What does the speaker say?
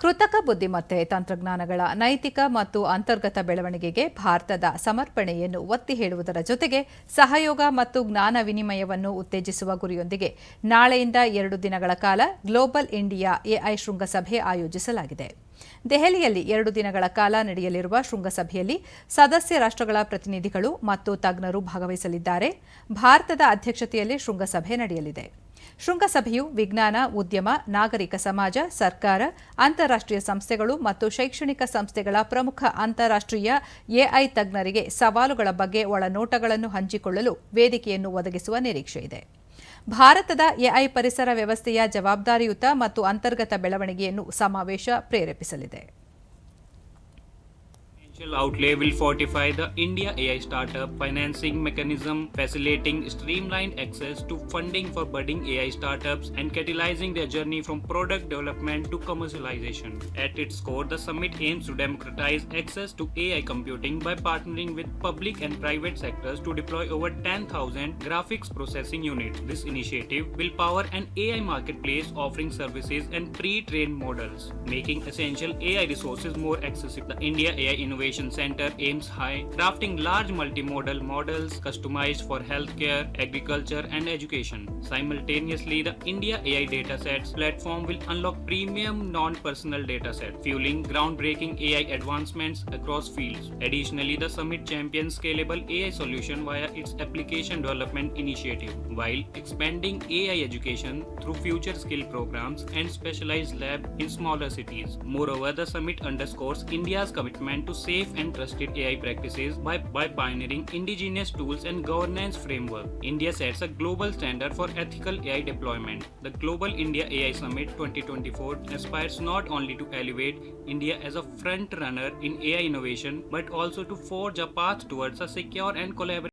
ಕೃತಕ ಬುದ್ಧಿಮತ್ತೆ ತಂತ್ರಜ್ಞಾನಗಳ ನೈತಿಕ ಮತ್ತು ಅಂತರ್ಗತ ಬೆಳವಣಿಗೆಗೆ ಭಾರತದ ಸಮರ್ಪಣೆಯನ್ನು ಒತ್ತಿ ಹೇಳುವುದರ ಜೊತೆಗೆ ಸಹಯೋಗ ಮತ್ತು ಜ್ಞಾನ ವಿನಿಮಯವನ್ನು ಉತ್ತೇಜಿಸುವ ಗುರಿಯೊಂದಿಗೆ ನಾಳೆಯಿಂದ ಎರಡು ದಿನಗಳ ಕಾಲ ಗ್ಲೋಬಲ್ ಇಂಡಿಯಾ ಎಐ ಶೃಂಗಸಭೆ ಆಯೋಜಿಸಲಾಗಿದೆ. ದೆಹಲಿಯಲ್ಲಿ ಎರಡು ದಿನಗಳ ಕಾಲ ನಡೆಯಲಿರುವ ಶೃಂಗಸಭೆಯಲ್ಲಿ ಸದಸ್ಯ ರಾಷ್ಟ್ರಗಳ ಪ್ರತಿನಿಧಿಗಳು ಮತ್ತು ತಜ್ಞರು ಭಾಗವಹಿಸಲಿದ್ದಾರೆ. ಭಾರತದ ಅಧ್ಯಕ್ಷತೆಯಲ್ಲಿ ಶೃಂಗಸಭೆ ನಡೆಯಲಿದೆ. ಶೃಂಗಸಭೆಯು ವಿಜ್ಞಾನ, ಉದ್ಯಮ, ನಾಗರಿಕ ಸಮಾಜ, ಸರ್ಕಾರ, ಅಂತಾರಾಷ್ಟ್ರೀಯ ಸಂಸ್ಥೆಗಳು ಮತ್ತು ಶೈಕ್ಷಣಿಕ ಸಂಸ್ಥೆಗಳ ಪ್ರಮುಖ ಅಂತಾರಾಷ್ಟ್ರೀಯ ಎಐ ತಜ್ಞರಿಗೆ ಸವಾಲುಗಳ ಬಗ್ಗೆ ಒಳನೋಟಗಳನ್ನು ಹಂಚಿಕೊಳ್ಳಲು ವೇದಿಕೆಯನ್ನು ಒದಗಿಸುವ ನಿರೀಕ್ಷೆಯಿದೆ ಭಾರತದ ಎಐ ಪರಿಸರ ವ್ಯವಸ್ಥೆಯ ಜವಾಬ್ದಾರಿಯುತ ಮತ್ತು ಅಂತರ್ಗತ ಬೆಳವಣಿಗೆಯನ್ನು ಸಮಾವೇಶ ಪ್ರೇರೇಪಿಸಲಿದೆ. Outlay will fortify the India AI startup financing mechanism, facilitating streamlined access to funding for budding AI startups and catalyzing their journey from product development to commercialization. At its core, the summit aims to democratize access to AI computing by partnering with public and private sectors to deploy over 10,000 graphics processing units. This initiative will power an AI marketplace offering services and pre-trained models, making essential AI resources more accessible. The India AI Innovation Center aims high, crafting large multimodal models customized for healthcare, agriculture, and education. Simultaneously, the India AI Datasets platform will unlock premium non-personal datasets, fueling groundbreaking AI advancements across fields. Additionally, the summit champions scalable AI solution via its application development initiative, while expanding AI education through future skill programs and specialized lab in smaller cities. Moreover, the summit underscores India's commitment to safe and trusted AI practices by, by pioneering indigenous tools and governance framework. India sets a global standard for ethical AI deployment. The Global India AI Summit 2024 aspires not only to elevate India as a front runner in AI innovation but also to forge a path towards a secure and collaborative